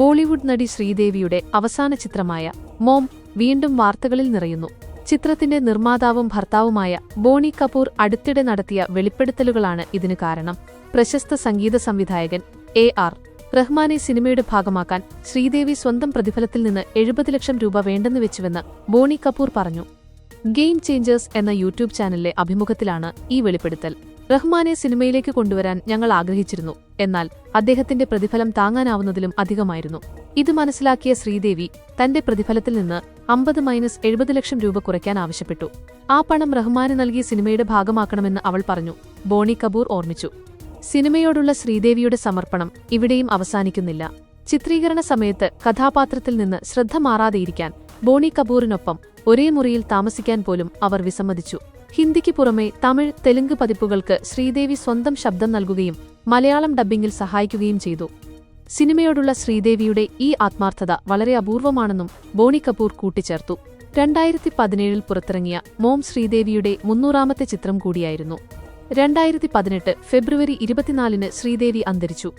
ബോളിവുഡ് നടി ശ്രീദേവിയുടെ അവസാന ചിത്രമായ മോം വീണ്ടും വാർത്തകളിൽ നിറയുന്നു. ചിത്രത്തിന്റെ നിർമ്മാതാവും ഭർത്താവുമായ ബോണി കപൂർ അടുത്തിടെ നടത്തിയ വെളിപ്പെടുത്തലുകളാണ് ഇതിന് കാരണം. പ്രശസ്ത സംഗീത സംവിധായകൻ എ ആർ റഹ്മാനെ സിനിമയുടെ ഭാഗമാക്കാൻ ശ്രീദേവി സ്വന്തം പ്രതിഫലത്തിൽ നിന്ന് എഴുപത് ലക്ഷം രൂപ വേണ്ടെന്ന് വെച്ചുവെന്ന് ബോണി കപൂർ പറഞ്ഞു. ഗെയിം ചേഞ്ചേഴ്സ് എന്ന യൂട്യൂബ് ചാനലിലെ അഭിമുഖത്തിലാണ് ഈ വെളിപ്പെടുത്തൽ. റഹ്മാനെ സിനിമയിലേക്ക് കൊണ്ടുവരാൻ ഞങ്ങൾ ആഗ്രഹിച്ചിരുന്നു. എന്നാൽ അദ്ദേഹത്തിന്റെ പ്രതിഫലം താങ്ങാനാവുന്നതിലും അധികമായിരുന്നു. ഇത് മനസ്സിലാക്കിയ ശ്രീദേവി തന്റെ പ്രതിഫലത്തിൽ നിന്ന് അമ്പത് മൈനസ് എഴുപത് ലക്ഷം രൂപ കുറയ്ക്കാൻ ആവശ്യപ്പെട്ടു. ആ പണം റഹ്മാന് നൽകിയ സിനിമയുടെ ഭാഗമാക്കണമെന്ന് അവൾ പറഞ്ഞു. ബോണി കപൂർ ഓർമ്മിച്ചു. സിനിമയോടുള്ള ശ്രീദേവിയുടെ സമർപ്പണം ഇവിടെയും അവസാനിക്കുന്നില്ല. ചിത്രീകരണ സമയത്ത് കഥാപാത്രത്തിൽ നിന്ന് ശ്രദ്ധ മാറാതെയിരിക്കാൻ ബോണി കപൂറിനൊപ്പം ഒരേ മുറിയിൽ താമസിക്കാൻ പോലും അവർ വിസമ്മതിച്ചു. ഹിന്ദിക്ക് പുറമെ തമിഴ് തെലുങ്ക് പതിപ്പുകൾക്ക് ശ്രീദേവി സ്വന്തം ശബ്ദം നൽകുകയും മലയാളം ഡബ്ബിംഗിൽ സഹായിക്കുകയും ചെയ്തു. സിനിമയോടുള്ള ശ്രീദേവിയുടെ ഈ ആത്മാർത്ഥത വളരെ അപൂർവമാണെന്നും ബോണി കപൂർ കൂട്ടിച്ചേർത്തു. രണ്ടായിരത്തി പതിനേഴിൽ പുറത്തിറങ്ങിയ മോം ശ്രീദേവിയുടെ മുന്നൂറാമത്തെ ചിത്രം കൂടിയായിരുന്നു. രണ്ടായിരത്തി പതിനെട്ട് ഫെബ്രുവരി ഇരുപത്തിനാലിന് ശ്രീദേവി അന്തരിച്ചു.